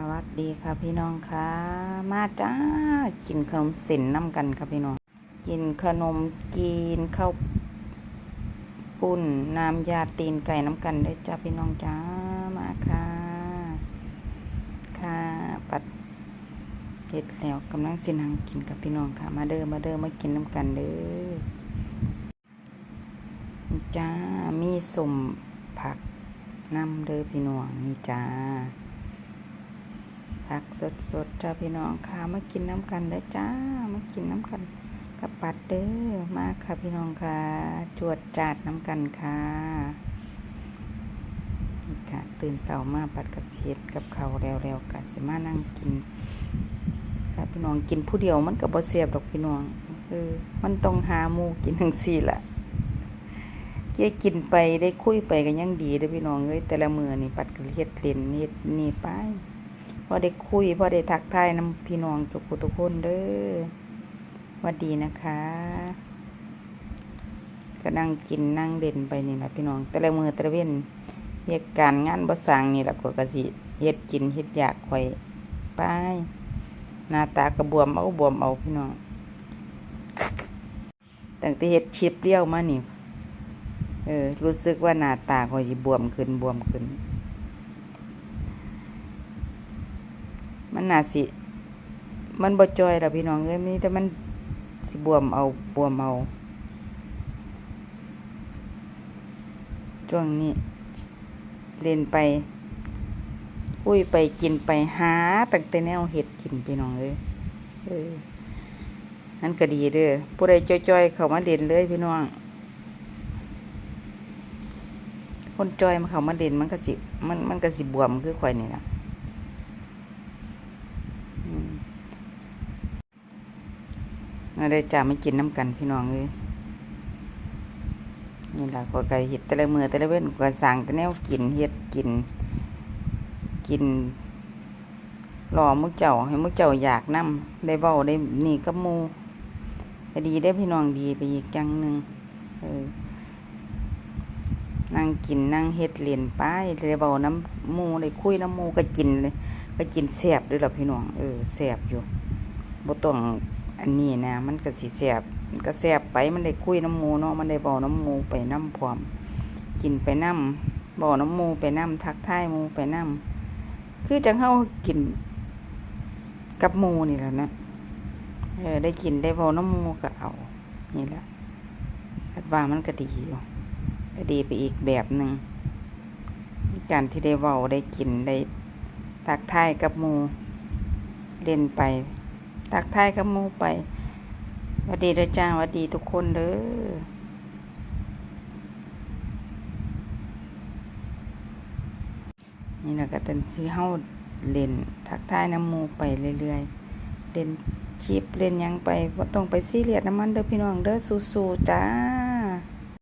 สวัสดีค่ะพี่น้องค่ะ มาจ้ากินขนมส้นน้ำกันค่ะพี่น้อง กินขนมกินข้าวปุ้นน้ำยาตีนไก่น้ำกันเด้จ้าพี่น้องจ้ามาค่ะ ค่ะปัดเห็ดแล้วกำลังสินังกินกับพี่น้องค่ะ มาเด้อมาเด้อมากินน้ำกันเด้อจ้ามีสมผักน้ำเด้อพี่น้องนี่จ้า ผักสดๆจ้าพี่น้องค่ะมากินน้ำกันเด้อจ้ามากินน้ำกันกับปัดเด้อมาค่ะพี่น้องค่ะ จวดจาดน้ำกันค่ะค่ะ ตื่นเสามาปัดกระเสียดกับเขาวแล้วๆกันสิมานั่งกินค่ะพี่น้องกินผู้เดียวมันก็บ่เสียบดอกพี่น้องเออมันต้องหาหมูกินทั้งสี่ละเจ๊กินไปได้คุยไปกันยังดีเด้อพี่น้องเอ้ยแต่ละมือนี่ปัดกระเฮ็ดเล่นเฮ็ดนี่ไป พอได้คุยพอได้ทักทายน้ำพี่น้องทุกคนทุกคนเด้อวัดดีนะคะก็นั่งกินนั่งเด่นไปนี่แหละพี่น้อง แต่ละมือแต่ละเว้นเหตุการณ์งานบ่สร้างนี่แหละกกสิเฮ็ดกินเฮ็ดอยากข่อยไปหน้าตากระบวมเอาบวมเอาพี่น้องตั้งแต่เฮ็ดชิปเลี้ยวมานี่เออรู้สึกว่าหน้าตาข่อยสิบวมขึ้นบวมขึ้น น่าสิ มันบ่จอยดอกพี่น้องเอ้ยมีแต่มันสิบวมเอาบวมเอาช่วงนี้เล่นไป อุ้ยไปกินไปหาตั้งแต่แนวเห็ดกินพี่น้องเอ้ยเออนั่นก็ดีเด้อผู้ใดจ้อยๆ เขามาเล่นเลยพี่น้อง คนจอยมาเขามาเล่นมันก็สิ มันมันก็สิบวมคือข่อยนี่ล่ะ อืม มาได้จ่าไม่กินน้ำกันพี่น้องเลยนี่แหละก็ไก่เห็ดแต่ละมือแต่ละเว้นก็สั่งแต่แนวกินเห็ดกิน กินรอมุกเจ้าให้มุกเจ้าอยากนํได้เบ้าได้นี่กับมูก็ดีได้พี่น้องดีไปอีกจังหนึ่งเออนั่งกินนั่งเฮ็ดเลียนปได้เบาน้ำมูได้คุยน้ำมูก็กินเลยก็กินแซ่บด้วยล่ะพี่น้องเออแซ่บอยู่บ่ต้อง อันนี้นะมันก็สิแซ่บก็แซ่บไปมันได้คุยน้ำมูเนาะมันได้เว้าน้ำมูไปน้ำพร้อม กินไปน้ำเว้าน้ำมูไปน้ำทักทายมูไปน้ำคือจังเฮากินกับมูนี่แหละนะเออได้กินได้เว้าน้ำมูก็เอา นี่แหละคัดว่ามันก็ดีอยู่ก็ดีไปอีกแบบหนึ่งการที่ได้เว้าได้กินได้ทักทายกับมูเล่นไป ทักทายกับมูไปวัสดีเด้อจ้าวัสดีทุกคนเด้อนี่นะก็เป็นที่เฮาเล่นทักทายน้ำมูไปเรื่อยๆเล่นคลิปเล่นยังไปว่าต้องไปซีเรียสน้ำมันเด้อพี่น้องเด้อสู้ๆจ้า